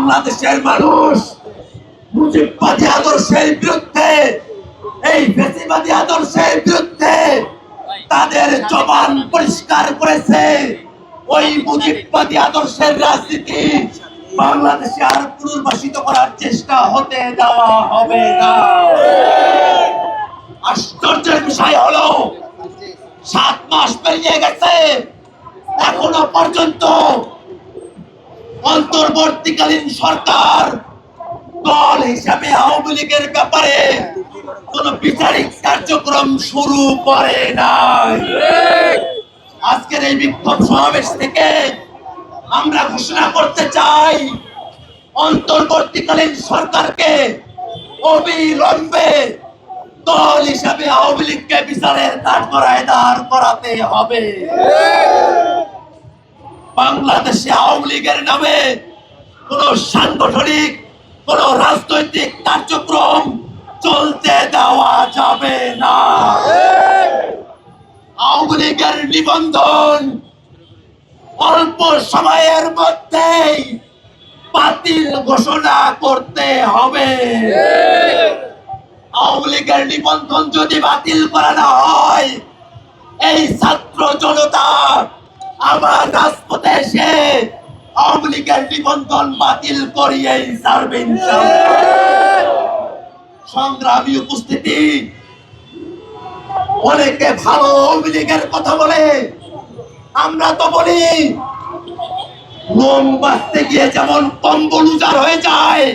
বাংলাদেশের মানুষ, মুজিববাদী আদর্শের বিরুদ্ধে, এই ফেসিবাদী আদর্শের বিরুদ্ধে তাদের জবান পরিষ্কার করেছে। ওই মুজিববাদী আদর্শের রাজনীতি বাংলাদেশে আর পুনর্বাসিত করার চেষ্টা হতে দেওয়া হবে না। আশ্চর্যের বিষয় হলো, সাত মাস পেরিয়ে গেছে, এখনও পর্যন্ত অন্তর্বর্তীকালীন সরকার দল হিসাবে আওয়ামী লীগের ব্যাপারে কোন বিচারিক কার্যক্রম শুরু করে নাই। আজকের এই বিক্ষোভ সমাবেশ থেকে আমরা ঘোষণা করতে চাই, অন্তর্বর্তীকালীন সরকারকে অবিলম্বে দল হিসাবে আওয়ামী লীগকে বিচারের কাঠগড়ায় দাঁড় করাতে হবে। বাংলাদেশে আওয়ামী লীগের নামে কোন সাংগঠনিক, কোন রাজনৈতিক কার্যক্রম চলতে দেওয়া যাবে না। আওয়ামী লীগের নিবন্ধন অল্প সময়ের মধ্যেই বাতিল ঘোষণা করতে হবে। আওয়ামী লীগের নিবন্ধন যদি বাতিল করা না হয়, এই ছাত্র জনতা আবার রাজপথে এসে আওয়ামী নিবন্ধন বাতিল করিয়েই সংগ্রামী উপস্থিতি। অনেকে ভালো কথা বলে, আমরা তো বলি লোম বাঁচতে গিয়ে যেমন কম্বল উজাড় হয়ে যায়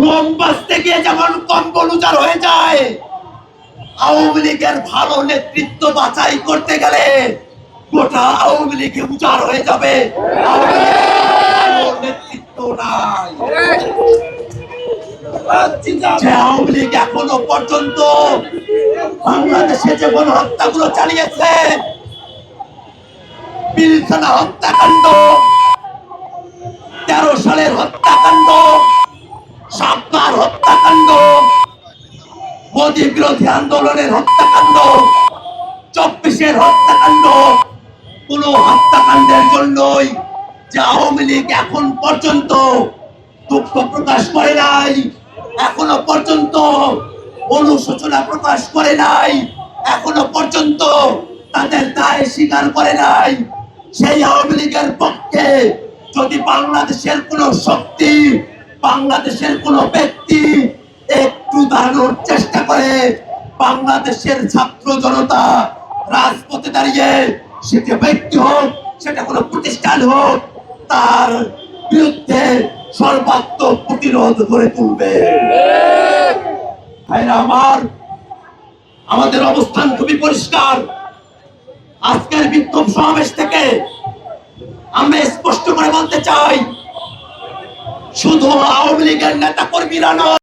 লোম বাঁচতে গিয়ে যেমন কম্বল উজাড় হয়ে যায়, আওয়ামী লীগের ভালো নেতৃত্ব বাছাই করতে গেলে গোটা আওয়ামী লীগে উজাড় হয়ে যাবে। আওয়ামী নেতৃত্ব নাই। যে আওয়ামী লীগ এখনও পর্যন্ত বাংলাদেশে যে গণহত্যাগুলো চালিয়েছে পিলখানা হত্যাকাণ্ড তেরো সালের হত্যাকাণ্ড সাতবার হত্যাকাণ্ড মোদী বিরোধী আন্দোলনের হত্যাকাণ্ড চব্বিশের হত্যাকাণ্ড কোন হত্যাকাণ্ডের জন্যই যে আওয়ামী লীগ এখন পর্যন্ত দুঃখ প্রকাশ করে নাই, এখনও পর্যন্ত অনুশোচনা প্রকাশ করে নাই, এখনও পর্যন্ত তাদের দায় স্বীকার করে নাই। সেই আওয়ামী লীগের পক্ষে যদি বাংলাদেশের কোন শক্তি, বাংলাদেশের কোন ব্যক্তি একটু দাঁড়ানোর চেষ্টা করে, বাংলাদেশের ছাত্র জনতা রাজপথে দাঁড়িয়ে সেটা ব্যক্তি হোক, সেটা কোনো প্রতিষ্ঠান হোক, তার বিরুদ্ধে প্রতিরোধ করে তুলবে। আমার, আমাদের অবস্থান খুবই পরিষ্কার। আজকের বিক্ষোভ সমাবেশ থেকে আমরা স্পষ্ট করে বলতে চাই, শুধু আওয়ামী লীগের নেতা কর্মীরা নয়